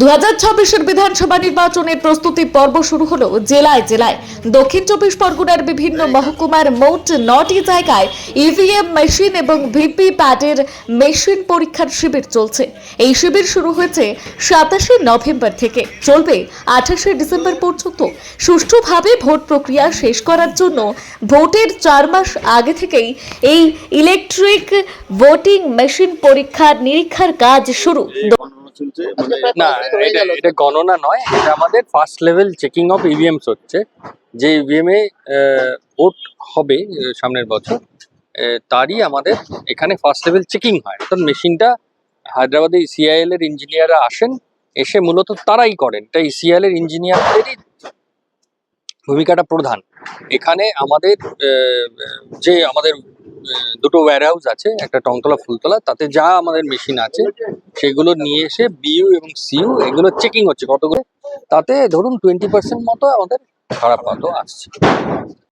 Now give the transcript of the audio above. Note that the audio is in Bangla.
দু হাজার বিধানসভা নির্বাচনের প্রস্তুতি পর্ব শুরু হলো জেলায় জেলায়। দক্ষিণ চব্বিশ পরগনার বিভিন্ন মহকুমার মোট নটি জায়গায় ইভিএম মেশিন এবং ভিপি প্যাডের মেশিন পরীক্ষার শিবির চলছে। এই শিবির শুরু হয়েছে সাতাশে নভেম্বর থেকে। চলবে আঠাশে ডিসেম্বর পর্যন্ত। সুষ্ঠুভাবে ভোট প্রক্রিয়া শেষ করার জন্য ভোটের চার মাস আগে থেকেই এই ইলেকট্রিক ভোটিং মেশিন পরীক্ষা নিরীক্ষার কাজ শুরু। চলছে মানে না এটা এটা গণনা নয় এটা আমাদের first level checking of EVMs হচ্ছে যে ইভিএম এ ভোট হবে সামনের বছর তারই আমাদের এখানে ফার্স্ট লেভেল চেকিং হয়। অর্থাৎ মেশিনটা হায়দ্রাবাদে ইসিআইএল এর ইঞ্জিনিয়াররা আসেন এসে মূলত তারাই করেন। এটা ইসিআইএল এর ইঞ্জিনিয়ারদেরই ভূমিকাটা প্রধান। এখানে আমাদের আহ, যে আমাদের দুটো ওয়্যার হাউস আছে, একটা টংতলা ফুলতলা, তাতে যা আমাদের মেশিন আছে, সেগুলো নিয়ে এসে বিইউ এবং সিইউ এগুলো চেকিং হচ্ছে কতগুলো, তাতে ধরুন টোয়েন্টি পার্সেন্ট মতো আমাদের খারাপ মতো আসছে।